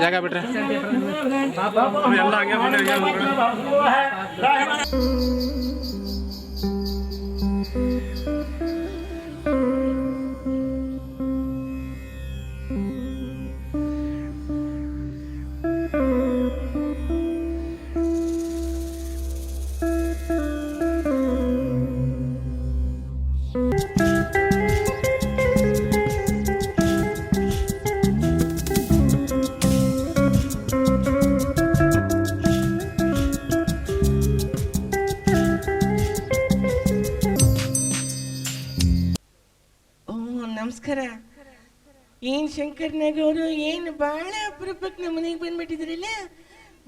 ತಗೊಂಡವ್ರು ಜಾಗ ಬಿಟ್ರೆ ಎಲ್ಲ ನಮಸ್ಕಾರ. ಏನ್ ಶಂಕರ್ನಾಗ ಅವರು ಏನು ಬಹಳ ಅಪರೂಪಕ್ಕೆ ನಮ್ಮ ಮನೆಗೆ ಬಂದ್ಬಿಟ್ಟಿದ್ರಲ್ಲ?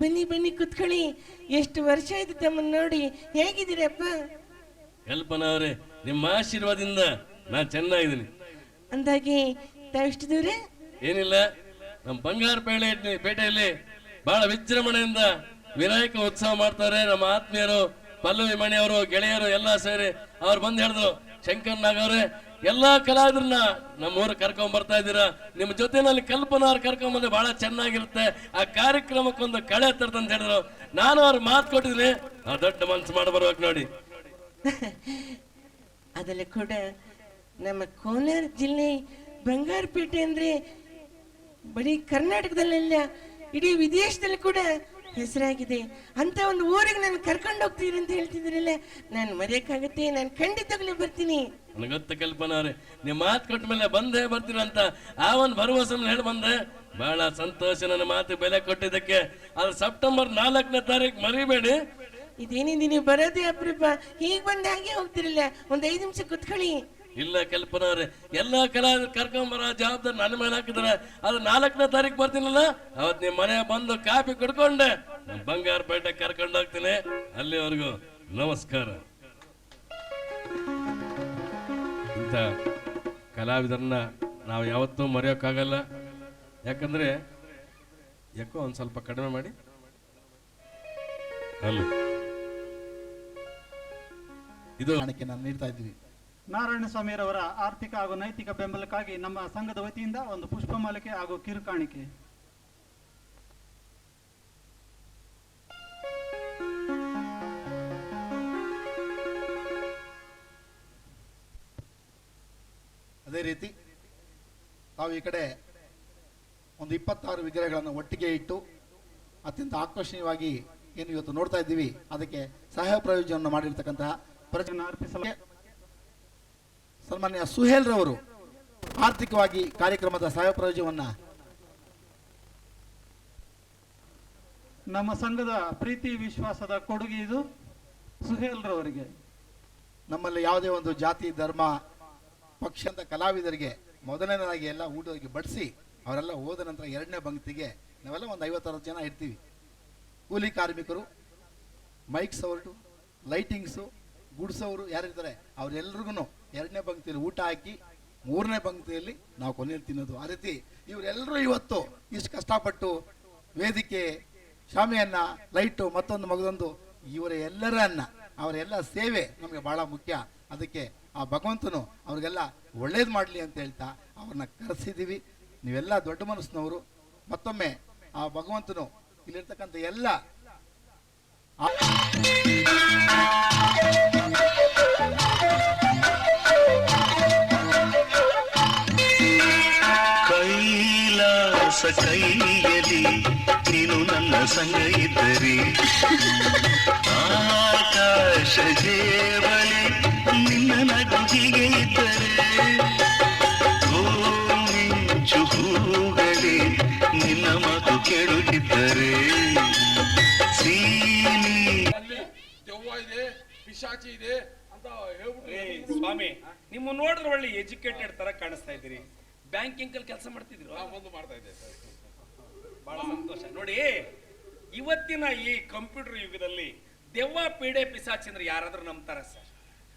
ಬನ್ನಿ ಬನ್ನಿ ಕುತ್ಕೊಳ್ಳಿ. ಎಷ್ಟು ವರ್ಷ ಆಯ್ತು ತಮ್ಮನ್ನ ನೋಡಿ. ಹೇಗಿದ್ದೀರಪ್ಪ? ಕಲ್ಪನಾ ಅವರೇ ನಿಮ್ಮ ಆಶೀರ್ವಾದದಿಂದ ನಾನು ಚೆನ್ನಾಗಿದ್ದೀನಿ. ಅಂದಾಗೆ ತಾವಿಷ್ಟು ದೂರ? ಏನಿಲ್ಲ ನಮ್ಮ ಬಂಗಾರ ಪೇಳೆ ಪೇಟೆಯಲ್ಲಿ ಬಹಳ ವಿಜೃಂಭಣೆಯಿಂದ ವಿನಾಯಕ ಉತ್ಸವ ಮಾಡ್ತಾರೆ. ನಮ್ಮ ಆತ್ಮೀಯರು ಪಲ್ಲವಿ ಮಣಿಯವರು ಗೆಳೆಯರು ಎಲ್ಲ ಸೇರಿ ಅವ್ರು ಬಂದು ಹೇಳಿದ್ರು ಶಂಕರ್ ನಾಗ್ ಅವರೇ ಎಲ್ಲಾ ಕಲಾವಿದ್ರನ್ನ ನಮ್ಮೂರ ಕರ್ಕೊಂಡ್ ಬರ್ತಾ ಇದ್ದೀರಾ? ನಿಮ್ಮ ಜೊತೆನಲ್ಲಿ ಕಲ್ಪನಾರ್ ಕರ್ಕೊಂಡ್ ಬಂದ್ರೆ ಬಹಳ ಚೆನ್ನಾಗಿರುತ್ತೆ. ಆ ಕಾರ್ಯಕ್ರಮಕ್ಕೊಂದು ಕಳೆ ತರ್ತಂತ ಹೇಳಿದ್ರು. ನಾನು ಅವ್ರ ಮಾತು ಕೊಟ್ಟಿದ್ದೀನಿ. ಆ ದೊಡ್ಡ ಮನ್ಸು ಮಾಡಿ ಬರ್ಬೇಕು ನೋಡಿ. ಅದಲ್ಲಿ ಕೂಡ ನಮ್ಮ ಕೋಲಾರ ಜಿಲ್ಲೆ ಬಂಗಾರಪೇಟೆ ಅಂದ್ರೆ ಬರೀ ಕರ್ನಾಟಕದಲ್ಲೆಲ್ಲ, ಇಡೀ ವಿದೇಶದಲ್ಲಿ ಕೂಡ ಹೆಸರಾಗಿದೆ. ಅಂತ ಒಂದು ಊರಿಗೆ ನಾನು ಕರ್ಕೊಂಡು ಹೋಗ್ತೀನಿ ಅಂತ ಹೇಳ್ತಿದ್ರಲ್ಲ ನಾನು ಮರೆಯಕ್ಕಾಗತ್ತೆ ನಾನು ಖಂಡಿತವಾಗ್ಲೂ ಬರ್ತೀನಿ. ನನಗೆ ಗೊತ್ತು ಕಲ್ಪನಾ ಅವ್ರೆ ನೀವು ಮಾತು ಕೊಟ್ಟ ಮೇಲೆ ಬಂದೇ ಬರ್ತೀರ ಅಂತ ಆ ಒಂದು ಭರವಸೆ ಹೇಳಿ ಬಂದೆ. ಬಹಳ ಸಂತೋಷ ನನ್ನ ಮಾತು ಬೆಲೆ ಕೊಟ್ಟಿದ್ದಕ್ಕೆ. ಅದು ಸೆಪ್ಟೆಂಬರ್ ನಾಲ್ಕನೇ ತಾರೀಕು ಮರಿಬೇಡಿ. ಇದೇನಿದೆ ನೀವು ಬರೋದೇ ಅಪರೂಪ. ಹೀಗೆ ಬಂದ ಹಾಗೆ ಹೋಗ್ತಿರಲ್ಲ ಒಂದು ಐದು ನಿಮಿಷ ಕುತ್ಕೊಳ್ಳಿ. ಇಲ್ಲ ಕಲ್ಪನಾ ಎಲ್ಲ ಎಲ್ಲಾ ಕರ್ಕೊಂಬರ ಜವಾಬ್ದಾರಿ ನನ್ನ ಮೇಲೆ ಹಾಕಿದ್ರೆ ಅದು ನಾಲ್ಕನೇ ತಾರೀಕು ಬರ್ತೀನಲ್ಲ? ಅವತ್ ನಿಮ್ಮ ಮನೆ ಬಂದು ಕಾಫಿ ಕುಡ್ಕೊಂಡೆ. ಬಂಗಾರ ಪೇಟೆ ಕರ್ಕೊಂಡು ಹೋಗ್ತೀನಿ. ಅಲ್ಲಿವರೆಗೂ ನಮಸ್ಕಾರ. ಇಂಥ ಕಲಾವಿದರನ್ನ ನಾವು ಯಾವತ್ತೂ ಮರೆಯೋಕ್ಕಾಗಲ್ಲ. ಯಾಕಂದ್ರೆ ಯಾಕೋ ಒಂದು ಸ್ವಲ್ಪ ಕಡಿಮೆ ಮಾಡಿ. ಇದು ಕಾಣಿಕೆಯನ್ನು ನೀಡ್ತಾ ಇದ್ದೀವಿ ನಾರಾಯಣ ಸ್ವಾಮಿರವರ ಆರ್ಥಿಕ ಹಾಗೂ ನೈತಿಕ ಬೆಂಬಲಕ್ಕಾಗಿ ನಮ್ಮ ಸಂಘದ ವತಿಯಿಂದ ಒಂದು ಪುಷ್ಪಮಾಲಿಕೆ ಹಾಗೂ ಕಿರುಕಾಣಿಕೆ. ಅದೇ ರೀತಿ ತಾವು ಈ ಕಡೆ ಒಂದು ಇಪ್ಪತ್ತಾರು ವಿಗ್ರಹಗಳನ್ನು ಒಟ್ಟಿಗೆ ಇಟ್ಟು ಅತ್ಯಂತ ಆಕರ್ಷಣೀಯವಾಗಿ ಏನು ಇವತ್ತು ನೋಡ್ತಾ ಇದ್ದೀವಿ ಅದಕ್ಕೆ ಸಹಾಯ ಪ್ರಯೋಜನವನ್ನು ಮಾಡಿರ್ತಕ್ಕಂತಹ ಪ್ರಜೆ ಇದನ್ನು ಅರ್ಪಿಸಲು ಸನ್ಮಾನ್ಯ ಸುಹೇಲ್ ರವರು ಆರ್ಥಿಕವಾಗಿ ಕಾರ್ಯಕ್ರಮದ ಸಹಾಯ ಪ್ರಯೋಜನವನ್ನು ನಮ್ಮ ಸಂಘದ ಪ್ರೀತಿ ವಿಶ್ವಾಸದ ಕೊಡುಗೆ ಇದು ಸುಹೇಲ್ ರವರಿಗೆ. ನಮ್ಮಲ್ಲಿ ಯಾವುದೇ ಒಂದು ಜಾತಿ, ಧರ್ಮ ಪಕ್ಷದ ಕಲಾವಿದರಿಗೆ ಮೊದಲನೇದಾಗಿ ಎಲ್ಲ ಊಟಕ್ಕೆ ಬಡಿಸಿ ಅವರೆಲ್ಲ ಹೋದ ನಂತರ ಎರಡನೇ ಬಂಕ್ತಿಗೆ ನಾವೆಲ್ಲ ಒಂದು ಐವತ್ತಾರು ಜನ ಇರ್ತೀವಿ. ಕೂಲಿ ಕಾರ್ಮಿಕರು ಮೈಕ್ಸ್ ಅವರು ಲೈಟಿಂಗ್ಸು ಗುಡ್ಸೋರು ಯಾರಿರ್ತಾರೆ ಅವರೆಲ್ರಿಗೂ ಎರಡನೇ ಪಂಕ್ತಿಯಲ್ಲಿ ಊಟ ಹಾಕಿ, ಮೂರನೇ ಪಂಕ್ತಿಯಲ್ಲಿ ನಾವು ಕೊನೆಯಲ್ಲಿ ತಿನ್ನೋದು. ಆ ರೀತಿ ಇವರೆಲ್ಲರೂ ಇವತ್ತು ಇಷ್ಟು ಕಷ್ಟಪಟ್ಟು ವೇದಿಕೆ, ಶಾಮಿಯನ್ನ, ಲೈಟು, ಮತ್ತೊಂದು ಮಗದೊಂದು, ಇವರ ಎಲ್ಲರನ್ನ ಅವರೆಲ್ಲ ಸೇವೆ ನಮಗೆ ಬಹಳ ಮುಖ್ಯ. ಅದಕ್ಕೆ ಆ ಭಗವಂತನು ಅವ್ರಿಗೆಲ್ಲ ಒಳ್ಳೇದು ಮಾಡಲಿ ಅಂತ ಹೇಳ್ತಾ ಅವ್ರನ್ನ ಕರೆಸಿದ್ದೀವಿ ನೀವೆಲ್ಲ ದೊಡ್ಡ ಮನಸ್ಸಿನವರು. ಮತ್ತೊಮ್ಮೆ ಆ ಭಗವಂತನು ಇಲ್ಲಿರ್ತಕ್ಕಂಥ ಎಲ್ಲ ಆ- ಕೈಲಾಸ ಕೈಯಲಿ ನೀನು ನನ್ನ ಸಂಗ ಇದ್ದರೆ ಆಕಾಶ ಜೇವಲಿ ನಿನ್ನ ನಗುವಿಗೆ ಇದ್ದರೆ ಮಿಂಚು ಹೂಗಲಿ ನಿನ್ನ ಮಾತು ಕೇಳುತ್ತಿದ್ದರೆ ಸೀನಿ. ಇದೆ ಪಿಶಾಚಿ ಇದೆ ಅಂತ ಸ್ವಾಮಿ ನಿಮ್ಮ ನೋಡಿದ್ರೆ ಒಳ್ಳೆ ಎಜುಕೇಟೆಡ್ ತರ ಕಾಣಿಸ್ತಾ ಇದ್ದೀರಿ. ಬ್ಯಾಂಕಿಂಗ್ ಅಲ್ಲಿ ಕೆಲಸ ಮಾಡ್ತಿದ್ರು. ಒಂದು ಮಾಡ್ತಾ ಇದ್ದೆ ಸರ್. ಬಹಳ ಸಂತೋಷ. ನೋಡಿ ಇವತ್ತಿನ ಈ ಕಂಪ್ಯೂಟರ್ ಯುಗದಲ್ಲಿ ದೆವ್ವ ಪೀಡೆ ಪಿಸಾಚಂದ್ರೆ ಯಾರಾದ್ರೂ ನಂಬ್ತಾರ ಸರ್?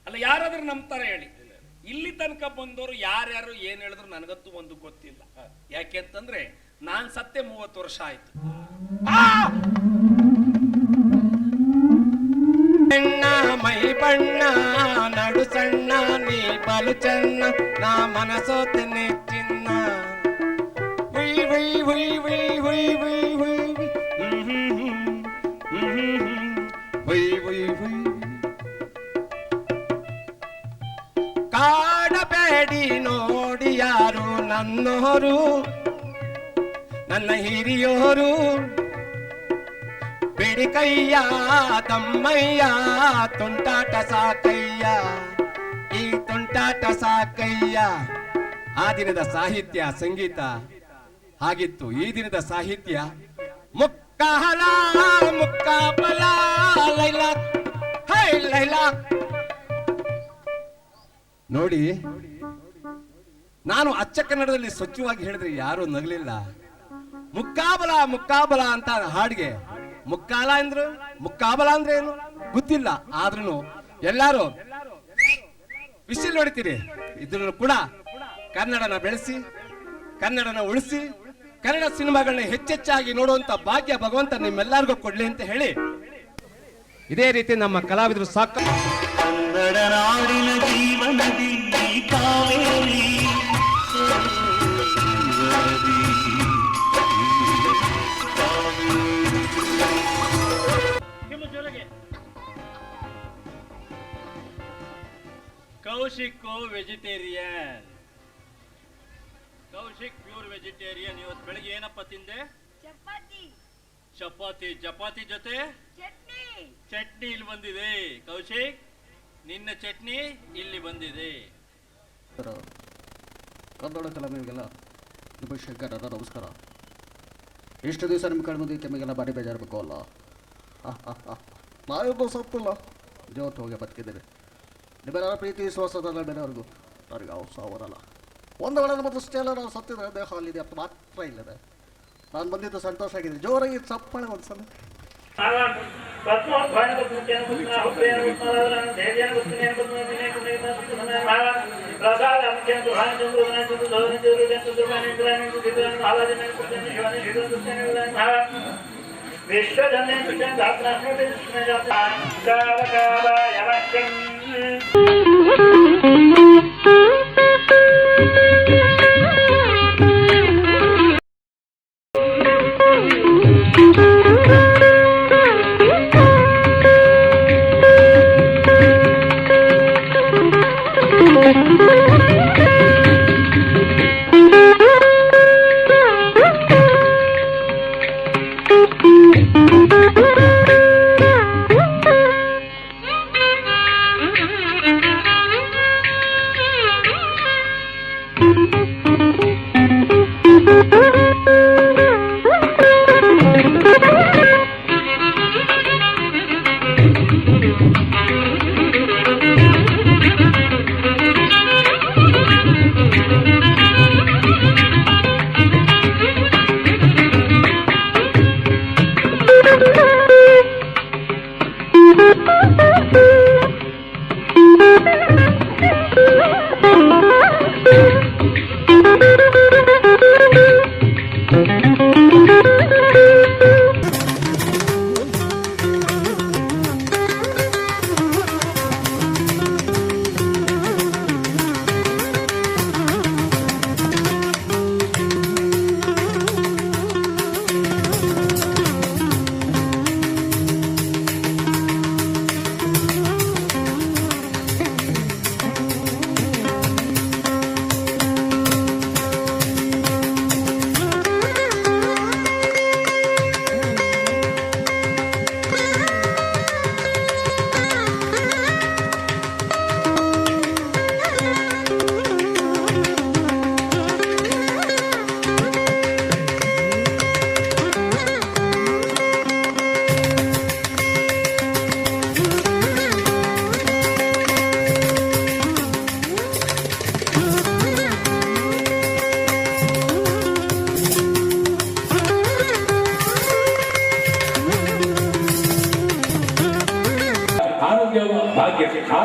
ಅಲ್ಲ ಯಾರಾದ್ರೂ ನಂಬ್ತಾರ ಹೇಳಿ. ಇಲ್ಲಿ ತನಕ ಬಂದವರು ಯಾರ್ಯಾರು ಏನ್ ಹೇಳಿದ್ರು ನನಗಂತೂ ಒಂದು ಗೊತ್ತಿಲ್ಲ. ಯಾಕೆ ಅಂತಂದ್ರೆ ನಾನ್ ಸತ್ತೆ ಮೂವತ್ತು ವರ್ಷ ಆಯ್ತು. ಬಣ್ಣ ಮೈ ಬಣ್ಣ ನಡು ಸಣ್ಣ ನೀ ಬಲು ಚೆನ್ನ ನಾ ಮನಸೋತಿನಿ. ಕಾಡಬೇಡಿ ನೋಡಿ ಯಾರು ನನ್ನೋರು ನನ್ನ ಹಿರಿಯೋರು. ಬಿಡಿಕಯ್ಯ ಕೈಯ ತಮ್ಮಯ್ಯ ತುಂಟಾಟ ಸಾಕಯ್ಯ ಈ ತುಂಟಾಟ ಸಾಕಯ್ಯ. ಆ ದಿನದ ಸಾಹಿತ್ಯ, ಸಂಗೀತ ಹಾಗಿತ್ತು. ಈ ದಿನದ ಸಾಹಿತ್ಯ ಮುಕ್ಕಾಲ ಮುಕ್ಕಾಬಲ, ಲೈಲಾ, ಹೈ ಲೈಲಾ. ನೋಡಿ, ನಾನು ಅಚ್ಚ ಕನ್ನಡದಲ್ಲಿ ಸ್ವಚ್ಛವಾಗಿ ಹೇಳಿದ್ರೆ ಯಾರು ನಗಲಿಲ್ಲ. ಮುಕ್ಕಾಬಲ ಮುಕ್ಕಾಬಲ ಅಂತ ಹಾಡಿಗೆ. ಮುಕ್ಕಾಲ ಅಂದ್ರು, ಮುಕ್ಕಾಬಲ ಅಂದ್ರೆ ಏನು? ಗೊತ್ತಿಲ್ಲ. ಆದ್ರೂ ಎಲ್ಲಾರು ವಿಸಿಲ್ ನೋಡ್ತೀರಿ ಇದ್ರೂ ಕೂಡ ಕನ್ನಡನ ಬೆಳೆಸಿ ಕನ್ನಡನ ಉಳಿಸಿ ಕನ್ನಡ ಸಿನಿಮಾಗಳನ್ನ ಹೆಚ್ಚೆಚ್ಚಾಗಿ ನೋಡುವಂತ ಭಾಗ್ಯ ಭಗವಂತ ನಿಮ್ಮೆಲ್ಲರಿಗೂ ಕೊಡ್ಲಿ ಅಂತ ಹೇಳಿ ಇದೇ ರೀತಿ ನಮ್ಮ ಕಲಾವಿದರು ಸಾಕು. ಕನ್ನಡ ನಾಡಿನ ಜೀವನದಿ Kaveri Kaushik vegetarian. Kaushik pure vegetarian ಇವತ್ತು ಬೆಳಿಗ್ಗೆ ಏನಪ್ಪ ತಿಂದೆ? ಚಪಾತಿ. ಚಪಾತಿ ಚಪಾತಿ ಜೊತೆ? ಚಟ್ನಿ. ಚಟ್ನಿ ಇಲ್ಲಿ ಬಂದಿದೆ. ಕೌಶಿಕ್ ನಿನ್ನ ಚಟ್ನಿ ಇಲ್ಲಿ ಬಂದಿದೆ. ಕನ್ನಡ ನಿಮಗೆಲ್ಲ ನಿಮ್ಮ ಶಂಕರ ನಮಸ್ಕಾರ. ಇಷ್ಟು ದಿವಸ ನಿಮ್ಮ ಕಡೆ ಮುಂದೆ ತಮಗೆಲ್ಲ ಬಾರಿ ಬೇಜಾರಬೇಕು ಅಲ್ಲ? ನಾವಿಬ್ಬರು ಸತ್ತಿಲ್ಲ. ಜೋತ್ ಹೋಗಿ ಬದುಕಿದ್ದೇನೆ ನಿಮ್ಮೆಲ್ಲರ ಪ್ರೀತಿ ವಿಶ್ವಾಸದ ಬೇರೆಯವ್ರಿಗೂ. ನನಗೆ ಯಾವ ಸಾವರಲ್ಲ ಒಂದು ವೇಳೆ ನಮ್ಮ ದೃಷ್ಟಿ ಎಲ್ಲ ನಾವು ಸತ್ತಿದ್ರೆ ದೇಹ ಅಲ್ಲಿದೆ ಅಂತ ಮಾತ್ರ ಇಲ್ಲದೆ. ನಾನು ಬಂದಿದ್ದು ಸಂತೋಷ ಆಗಿದೆ. ಜೋರಾಗಿ ಚಪ್ಪಾಳೆ ಒಂದ್ಸಲ ಆರೋಗ್ಯ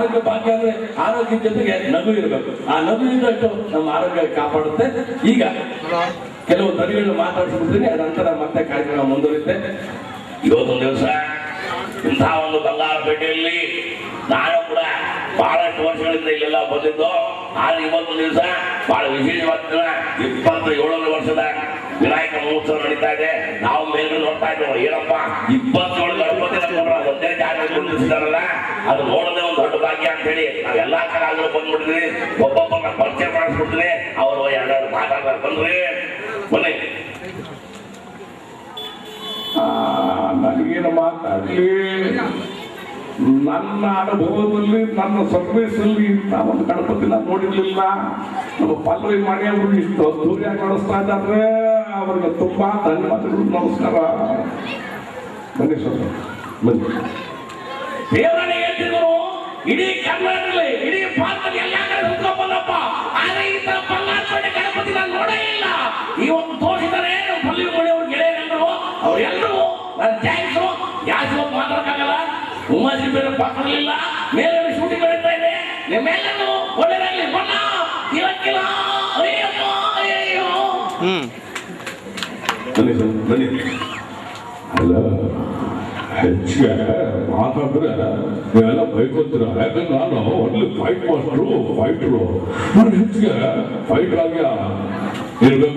ಆರೋಗ್ಯ ಭಾಗ್ಯ ಅಂದ್ರೆ ಆರೋಗ್ಯ ಜೊತೆಗೆ ನಗು ಇರಬೇಕು. ಆ ನಗು ಇದ್ದಷ್ಟು ನಮ್ಮ ಆರೋಗ್ಯ ಕಾಪಾಡುತ್ತೆ. ಈಗ ಕೆಲವು ತಳಿಗಳು ಮಾತಾಡಿಸ್ಬಿಡ್ತೀನಿ. ಅದಂತರ ಮತ್ತೆ ಕಾರ್ಯಕ್ರಮ ಮುಂದುವರಿಯುತ್ತೆ. ಇವತ್ತೊಂದು ದಿವಸ ಇಂಥ ಒಂದು ಬಂಗಾರಪೇಟೆಯಲ್ಲಿ ನಾನು ಕೂಡ ಬಹಳಷ್ಟು ವರ್ಷಗಳಿಂದ ಇಲ್ಲೆಲ್ಲ ಬಂದಿದ್ದು. ಆದ್ರೆ ಇವತ್ತೊಂದು ದಿವಸ ಬಹಳ ವಿಶೇಷವಾದ ದಿನ. ಇಪ್ಪತ್ತ ಏಳನೇ ವರ್ಷದ ವಿನಾಯಕ ಮಹೋತ್ಸವ ನಡೀತಾ ಇದೆ. ನಾವು ಮೇಲೆ ನೋಡ್ತಾ ಇದ್ದೇವೆ. ಏನಪ್ಪ? ಇಪ್ಪತ್ತೇಳು ಗಣಪತಿ ಒಂದೇ ಜಾಗ ಕುಂದಿಸಿದಾರಲ್ಲ ಅದು ನೋಡದೆ ಒಂದು ಭಾಗ್ಯ ಅಂತ ಹೇಳಿ ನಾವೆಲ್ಲಾ ಕಲಾವಿದರು ಬಂದ್ಬಿಡ್ತೀವಿ ಒಬ್ಬೊಬ್ಬರನ್ನ ಪರಿಚಯ ಮಾಡಿಸ್ಬಿಡ್ತೀನಿ ಅವರು ಯಾರು ಮಾತಾಡ್ತಾರೆ ಬಂದ್ರೆ ಬನ್ನಿ. ನನಗೇನು ಮಾತಾಡಲಿ. ನನ್ನ ಅನುಭವದಲ್ಲಿ ನನ್ನ ಸರ್ವಿಸ್ ಅಲ್ಲಿ ಇಂಥ ಒಂದು ಗಣಪತಿ ನಾನು ನೋಡಿರ್ಲಿಲ್ಲ. ನಮ್ಮ ಪಲ್ಲವಿ ಮನೆಯವರು ಇಷ್ಟು ಅದ್ದೂರಿಯಾಗಿ ನಡೆಸ್ತಾ ಇದ್ದಾರೆ. ಅವರಿಗೆ ತುಂಬಾ ಧನ್ಯವಾದಗಳು. ನಮಸ್ಕಾರ. ಬನ್ನಿ ಸರ್. ಬನ್ನಿ. ಇಡೀ ಕರ್ನಾಟಕದಲ್ಲಿ ಇಡೀ ಭಾರತದಲ್ಲಿ ಎಲ್ಲ ಕಡೆ ಹುಡ್ಕೊಂಡ್ಬಂದಪ್ಪ ಆದ್ರೆ ಈ ತರ ಬಂಗಾರಪೇಟೆ ಗಣಪತಿ ನಾನು ನೋಡೇ ಇಲ್ಲ. ಈ ಒಂದು ತೋರಿಸಿದರೆ ಪಲ್ಲಿ ಮೋಡಿ ಅವ್ರು ಗೆಳೆಯರೆಲ್ಲರೂ ಅವ್ರೆಲ್ಲರೂ ನನ್ನ ಥ್ಯಾಂಕ್ಸು ಯಾರು ಮಾತಾಡಕ್ಕಾಗಲ್ಲ. ಉಮಾಜಿ ಬೇರೆ ಪಾತ್ರಲಿಲ್ಲ ಮೇಲೆ ಶೂಟಿಂಗ್ ನಡೀತಾ ಇದೆ. ನಿಮ್ಮೆಲ್ಲರೂ ಒಳ್ಳೆದಾಗಲಿ. ಬಣ್ಣ ಇಲ್ಲಕ್ಕಿಲ್ಲ ಅಯ್ಯಪ್ಪ ಬನ್ನಿ ಸರ್ ಬನ್ನಿ. ಅಲ್ಲ ಹೆಚ್ಚಿಗೆ ಮಾತಾಡಿದ್ರೆ ಬೈಕೋತೀರ ಯಾಕಂದ್ರೆ ನಾನು ಒಳ್ಳೆ ಫೈಟ್ ಮಾಸ್ಟ್ರು ಫೈಟ್ರು ನಾನು ಹೆಚ್ಚಿಗೆ ಫೈಟ್ ಆಗಿ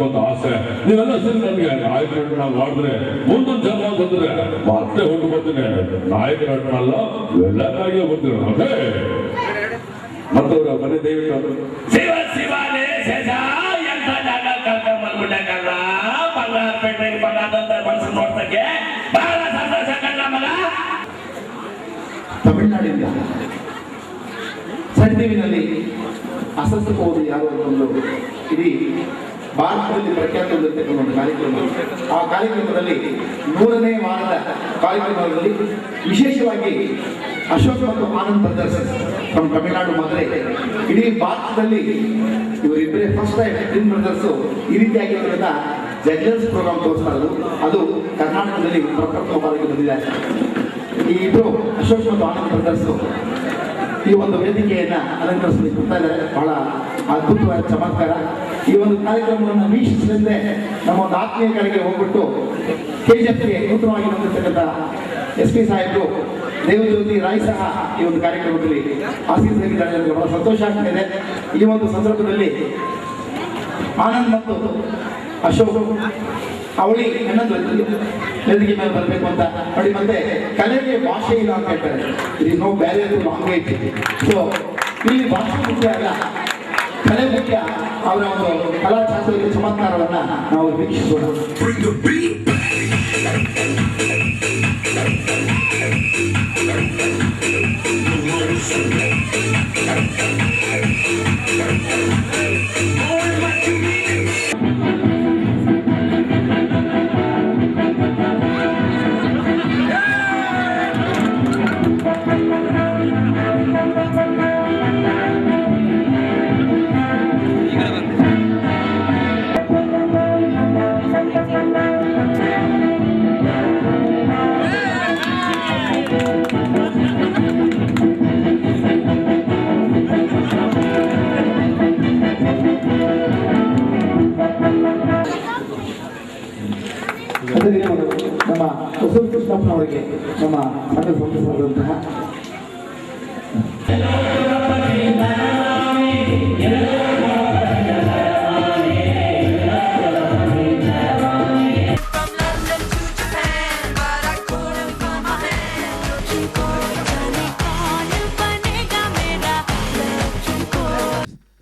ಅಂತ ಆಸೆ. ನೀವೆಲ್ಲ ಸರಿ ನನಗೆ. ನಾಯಕ ನಾನು ಮಾಡಿದ್ರೆ ಮುಂದೊಂದು ಜನ ಬಂದ್ರೆ ಮತ್ತೆ ಹೊಟ್ಟು ಬರ್ತೀನಿ. ನಾಯಕ ನಟನಲ್ಲ ಎಲ್ಲಕ್ಕಾಗಿ ಬರ್ತೀನಿ ಓಕೆ ಮತ್ತವ್ರ ಬನ್ನಿ ದಯವಿಟ್ಟು ಶಿವ ಶಿವಾನೇ ಸನ್ ಟಿವಿನಲ್ಲಿ ಅಸಸ್ಸಬಹುದು ಯಾರು ಒಂದು ಇಡೀ ಭಾರತದಲ್ಲಿ ಪ್ರಖ್ಯಾತ ಹೊಂದಿರತಕ್ಕಂಥ ಒಂದು ಕಾರ್ಯಕ್ರಮ. ಆ ಕಾರ್ಯಕ್ರಮದಲ್ಲಿ ನೂರನೇ ವಾರದ ಕಾರ್ಯಕ್ರಮದಲ್ಲಿ ವಿಶೇಷವಾಗಿ ಅಶೋಕ್ ಮತ್ತು ಆನಂದ್ ಬ್ರದರ್ಸ್ ನಮ್ಮ ತಮಿಳುನಾಡು ಮಾತ್ರೆ ಇಡೀ ಭಾರತದಲ್ಲಿ ಇವರಿಬ್ಬರೇ ಫಸ್ಟ್ ಟೈಮ್ ಟ್ವಿನ್ ಬ್ರದರ್ಸ್ ಈ ರೀತಿಯಾಗಿರೋದ್ರಿಂದ ಜಡ್ಜರ್ಸ್ ಪ್ರೋಗ್ರಾಮ್ ತೋರಿಸ್ತಾ ಅದು ಕರ್ನಾಟಕದಲ್ಲಿ ಪ್ರಪ್ರಥಮ ಬಾರಿಗೆ ಬಂದಿದೆ. ಈ ಇಬ್ಬರು ಅಶೋಕ್ ಮತ್ತು ಆನಂದ್ ಬ್ರದರ್ಸ್ ಈ ಒಂದು ವೇದಿಕೆಯನ್ನ ಅಲಂಕರಿಸಲಿಕ್ಕೆ ಬರ್ತಾ ಇದ್ದಾರೆ. ಬಹಳ ಅದ್ಭುತವಾದ ಚಮತ್ಕಾರ. ಈ ಒಂದು ಕಾರ್ಯಕ್ರಮವನ್ನು ವೀಕ್ಷಿಸಿದಂತೆ ನಮ್ಮ ಒಂದು ಆತ್ಮೀಯ ಕಡೆಗೆ ಹೋಗ್ಬಿಟ್ಟು ಕೆಜಿಎಫ್ಗೆ ನೂತನವಾಗಿ ಬಂದಿರತಕ್ಕಂಥ ಎಸ್ ಪಿ ಸಾಹೇಬರು ದೇವಜ್ಯೋತಿ ರಾಯ್ ಸಹ ಈ ಒಂದು ಕಾರ್ಯಕ್ರಮದಲ್ಲಿ ಆಸೀಸಲಿದ್ದಾರೆ ಬಹಳ ಸಂತೋಷ ಆಗ್ತಾ ಈ ಒಂದು ಸಂದರ್ಭದಲ್ಲಿ ಆನಂದ್ ಮತ್ತು ಅಶೋಕ್ ಅವಳಿ ಅನ್ನೋದು ಎಲ್ಲಿಗೆ ಮೇಲೆ ಬರಬೇಕು ಅಂತ ನೋಡಿ ಮತ್ತೆ ಕಲೆಗೆ ಭಾಷೆ ಇಲ್ಲ ಅಂತ ಹೇಳ್ತಾರೆ. ಇದು ನೋ ಬ್ಯಾರಿಯರ್ ಲಾಂಗ್ವೇಜ್ ಸೊ ಇಲ್ಲಿ ಭಾಷೆ ಮುಖ್ಯ ಅಲ್ಲ. ಕಲೆ ಮುಖ್ಯ. ಅವರ ಒಂದು ಕಲಾ ಚಾತುರ್ಯ ಚಮತ್ಕಾರವನ್ನ ನಾವು ವೀಕ್ಷಿಸೋಣ.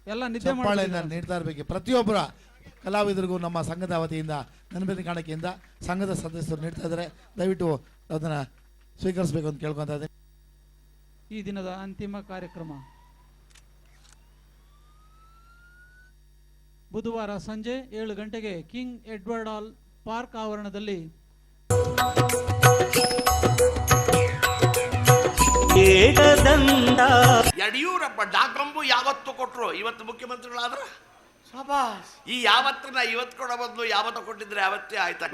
ಎಲ್ಲ. ನೀಡ್ತಾ ಪ್ರತಿಯೊಬ್ಬರ ಕಲಾವಿದರಿಗೂ ನಮ್ಮ ಸಂಘದ ವತಿಯಿಂದ ನೆನಪಿನ ಕಾಣಿಕೆಯಿಂದ ಸಂಘದ ಸದಸ್ಯರು ನೀಡ್ತಾ ಇದ್ದಾರೆ ದಯವಿಟ್ಟು ಅದನ್ನು ಸ್ವೀಕರಿಸಬೇಕು ಅಂತ ಕೇಳ್ಕೊತಾ ಇದ್ದೀನಿ. ಈ ದಿನದ ಅಂತಿಮ ಕಾರ್ಯಕ್ರಮ. ಬುಧವಾರ ಸಂಜೆ ಏಳು ಗಂಟೆಗೆ ಕಿಂಗ್ ಎಡ್ವರ್ಡ್ ಹಾಲ್ ಪಾರ್ಕ್ ಆವರಣದಲ್ಲಿ ಯಡಿಯೂರಪ್ಪ ಡಾಕಂಬು ಯಾವತ್ತು ಕೊಟ್ರು? ಇವತ್ತು ಮುಖ್ಯಮಂತ್ರಿಗಳಾದ್ರ? ಈ ಯಾವತ್ತನ್ನ ಇವತ್ತು ಕೊಡೋ ಬದಲು ಯಾವತ್ತು ಕೊಟ್ಟಿದ್ರೆ ಯಾವತ್ತೇ ಆಯ್ತಾ?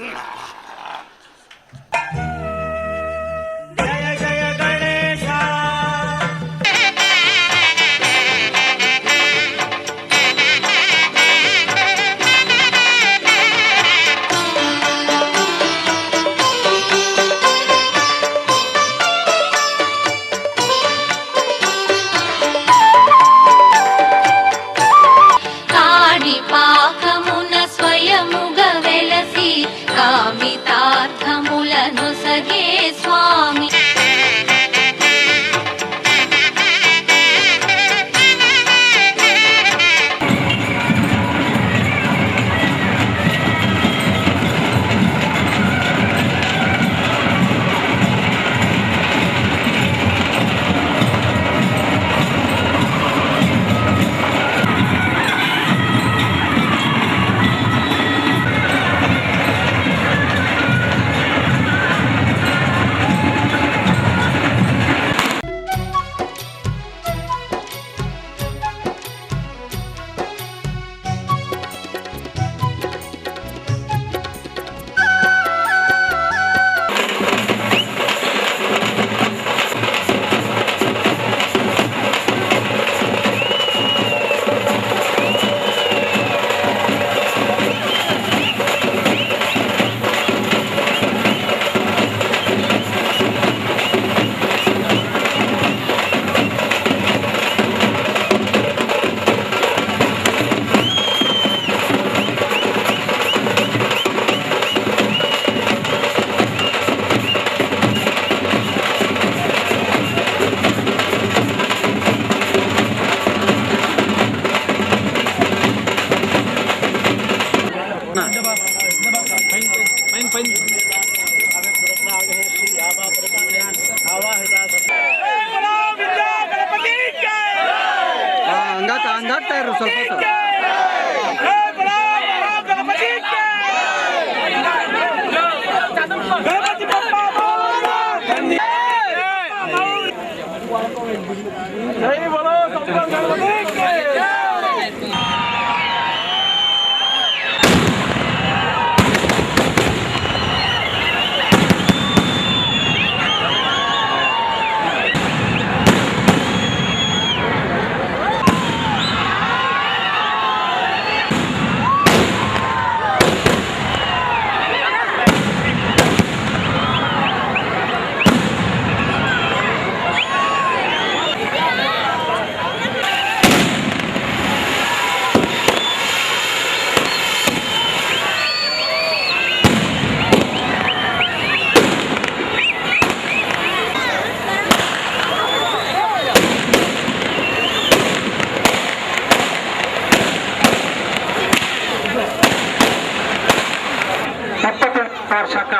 ವರ್ಷಕ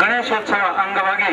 ಗಣೇಶೋತ್ಸವ ಅಂಗವಾಗಿ